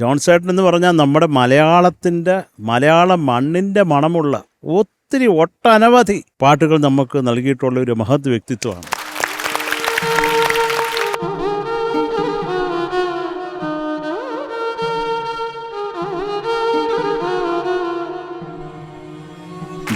ജോൺസേട്ടൻ എന്ന് പറഞ്ഞാൽ നമ്മുടെ മലയാളത്തിന്റെ മലയാള മണ്ണിന്റെ മണമുള്ള ഒത്തിരി ഒട്ടനവധി പാട്ടുകൾ നമുക്ക് നൽകിയിട്ടുള്ള ഒരു മഹത് വ്യക്തിത്വമാണ്.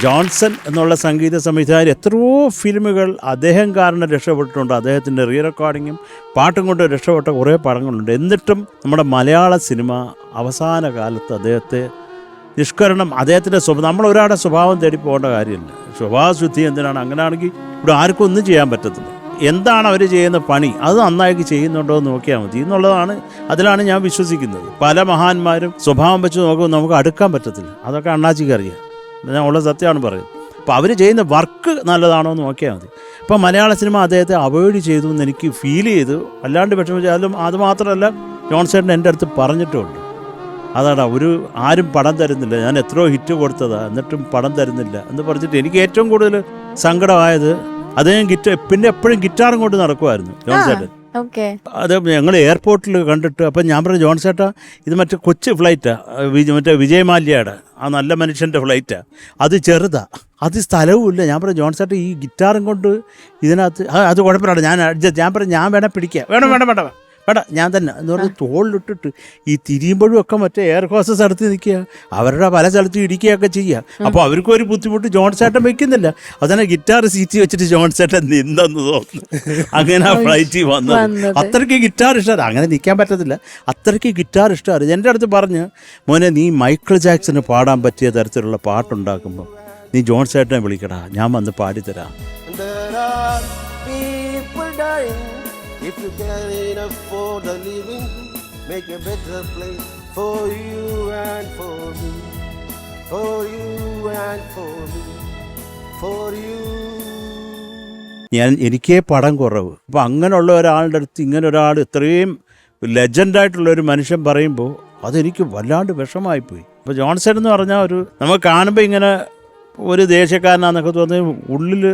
ജോൺസൺ എന്നുള്ള സംഗീത സംവിധായകൻ എത്രയോ ഫിലിമുകൾ അദ്ദേഹം കാരണം രക്ഷപ്പെട്ടിട്ടുണ്ട്. അദ്ദേഹത്തിന്റെ റീ റെക്കോർഡിങ്ങും പാട്ടും കൊണ്ട് രക്ഷപ്പെട്ട കുറേ പടങ്ങളുണ്ട്. എന്നിട്ടും നമ്മുടെ മലയാള സിനിമ അവസാന കാലത്ത് അദ്ദേഹത്തെ നിഷ്കരണം അദ്ദേഹത്തിന്റെ സ്വഭാവം നമ്മൾ ഒരാളുടെ സ്വഭാവം തേടി പോകേണ്ട കാര്യമില്ല. സ്വഭാവശുദ്ധി എന്തിനാണ്? അങ്ങനെയാണെങ്കിൽ ഇവിടെ ആർക്കും ഒന്നും ചെയ്യാൻ പറ്റത്തില്ല. എന്താണ് അവർ ചെയ്യുന്ന പണി? അത് നന്നായിട്ട് ചെയ്യുന്നുണ്ടോ എന്ന് നോക്കിയാൽ മതി. എന്നുള്ളതാണ് അതിലാണ് ഞാൻ വിശ്വസിക്കുന്നത്. പല മഹാന്മാരും സ്വഭാവം വെച്ച് നോക്കുമ്പോൾ നമുക്ക് അടുക്കാൻ പറ്റത്തില്ല. അതൊക്കെ അണ്ണാച്ചിക്ക് അറിയാം. ഞാൻ ഉള്ള സത്യമാണ് പറയുന്നത് അപ്പോൾ അവർ ചെയ്യുന്ന വർക്ക് നല്ലതാണോ എന്ന് നോക്കിയാൽ മതി. അപ്പോൾ മലയാള സിനിമ അദ്ദേഹത്തെ അവോയ്ഡ് ചെയ്തു എന്ന് എനിക്ക് ഫീൽ ചെയ്തു. അല്ലാണ്ട് വിഷമിച്ചാലും അതുമാത്രമല്ല ജോൺസേട്ടൻ എന്റെ അടുത്ത് പറഞ്ഞിട്ടുമുണ്ട് അതാണ് ഒരു ആരും പടം തരുന്നില്ല. ഞാൻ എത്രയോ ഹിറ്റ് കൊടുത്തതാണ് എന്നിട്ടും പടം തരുന്നില്ല എന്ന് പറഞ്ഞിട്ട് എനിക്ക് ഏറ്റവും കൂടുതൽ സങ്കടമായത് അദ്ദേഹം ഗിറ്റ പിന്നെ എപ്പോഴും ഗിറ്റാറും കൊണ്ട് നടക്കുമായിരുന്നു ജോൺസേട്ടൻ അത് ഞങ്ങൾ എയർപോർട്ടിൽ കണ്ടിട്ട് അപ്പം ഞാൻ പറഞ്ഞു ജോൺ ചേട്ടാ ഇത് മറ്റേ കൊച്ചു ഫ്ലൈറ്റാണ് മറ്റേ വിജയമാല്യയുടെ. ആ നല്ല മനുഷ്യന്റെ ഫ്ലൈറ്റാണ് അത് ചെറുതാണ് അത് സ്ഥലവും ഇല്ല. ഞാൻ പറഞ്ഞു ജോൺ ഈ ഗിറ്റാറും കൊണ്ട് ഇതിനകത്ത് അത് കുഴപ്പമില്ല ഞാൻ അഡ്ജസ്റ്റ് ഞാൻ പറഞ്ഞു ഞാൻ വേണേൽ പിടിക്കാം. വേണം വേണം വേണ്ട വേണ്ട ഞാൻ തന്നെ. എന്ന് പറഞ്ഞ് തോളിലിട്ടിട്ട് ഈ തിരിയുമ്പോഴും ഒക്കെ മറ്റേ എയർ ഹോസസ് അടുത്ത് നിൽക്കുക. അവരുടെ പല സ്ഥലത്തും ഇടിക്കുകയൊക്കെ ചെയ്യുക. അപ്പോൾ അവർക്കും ഒരു ബുദ്ധിമുട്ട് ജോൺ ചേട്ടൻ വെക്കുന്നില്ല അതന്നെ ഗിറ്റാർ സീറ്റ് വെച്ചിട്ട് ജോൺ ചേട്ടൻ നിന്നെന്ന് തോന്നുന്നു. അങ്ങനെ ആ ഫ്ലൈറ്റിൽ വന്നത്. വന്നത്. അത്രയ്ക്ക് ഗിറ്റാർ ഇഷ്ടമാണ് അങ്ങനെ നിൽക്കാൻ പറ്റത്തില്ല. അത്രയ്ക്ക് ഗിറ്റാർ ഇഷ്ടമാണ്. എന്റെ അടുത്ത് പറഞ്ഞ് മോനെ നീ മൈക്കിൾ ജാക്സന് പാടാൻ പറ്റിയ തരത്തിലുള്ള പാട്ടുണ്ടാക്കുമ്പോൾ നീ ജോൺ ചേട്ടനെ വിളിക്കടാ. ഞാൻ വന്ന് പാടിത്തരാം. There are people dying. If you can't afford a living, make a better place for you and for me. For you and for me. For you. ഞാൻ എനിക്കേ പടം കുറവ് അപ്പം അങ്ങനെയുള്ള ഒരാളുടെ അടുത്ത് ഇങ്ങനെ ഒരാൾ ഇത്രയും ലെജൻഡായിട്ടുള്ള ഒരു മനുഷ്യൻ പറയുമ്പോൾ അതെനിക്ക് വല്ലാണ്ട് വിഷമായിപ്പോയി ഇപ്പോൾ ജോൺസൺ എന്ന് പറഞ്ഞാൽ ഒരു നമ്മൾ കാണുമ്പോൾ ഇങ്ങനെ ഒരു ദേശക്കാരനാന്നൊക്കെ തോന്നി ഉള്ളിൽ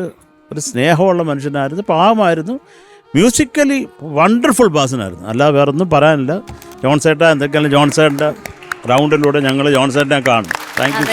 ഒരു സ്നേഹമുള്ള മനുഷ്യനായിരുന്നു പാവമായിരുന്നു മ്യൂസിക്കലി വണ്ടർഫുൾ ബാസിനായിരുന്നു അല്ല വേറെ ഒന്നും പറയാനില്ല. ജോൺസേട്ട എന്തൊക്കെയാണ് ജോൺസേട്ടന്റെ റൗണ്ടിലൂടെ ഞങ്ങൾ ജോൺസേട്ടനെ കാണും. Thank you